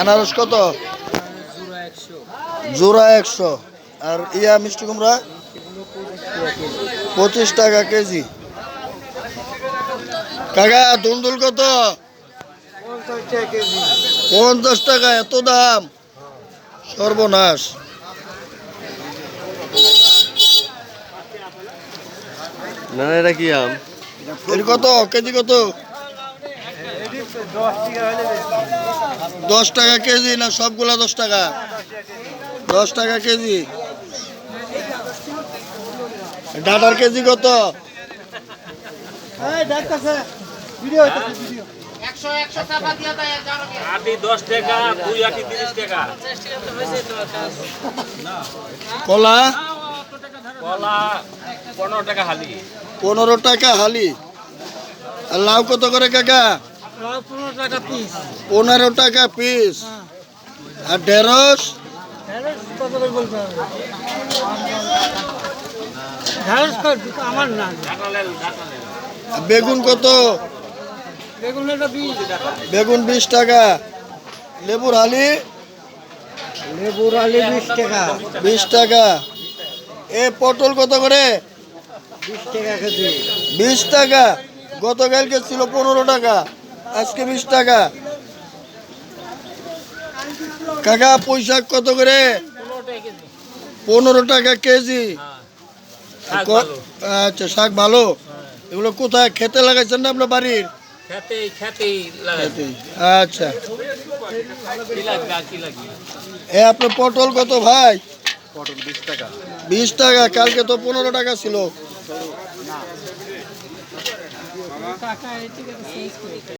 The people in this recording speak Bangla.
আনারস কত? জোড়া একশো। আর ইয়া মিষ্টি কুমড়া? পঁচিশ টাকা কেজি। কাকা দুন্দুল কত? পঞ্চাশ টাকা এত দাম? সর্বনাশ। না এটা কি আম? এর কত? কেজি কত? দশ টাকা কেজি না সবগুলা দশ টাকা? দশ টাকা কেজি। ডাটার কেজি কত? দশ টাকা দুই আটি টাকা। কলা? কলা পনেরো টাকা হালি। পনেরো টাকা হালি। আর লাউ কত করে কাকা? পনেরো টাকা পিস। আর ঢেঁড়স? বেগুন কত? বেগুন বিশ। টাকা। লেবুর হালি লেবুর আলি বিশ টাকা। বিশ টাকা। এ পটল কত করে? বিশ টাকা কেজি। বিশ টাকা। গতকালকে ছিল পনেরো টাকা। আজকে বিশ টাকা। কাকা পয়সা কত করে? পনেরো টাকা কেজি। ক- আচ্ছা শাক ভালো। এগুলো কোথায়? খেতে লাগাইছেন না আপনার বাড়ির? আচ্ছা। এ আপনার পটল কত ভাই? পটল বিশ টাকা। বিশ টাকা কালকে তো পনেরো টাকা ছিল।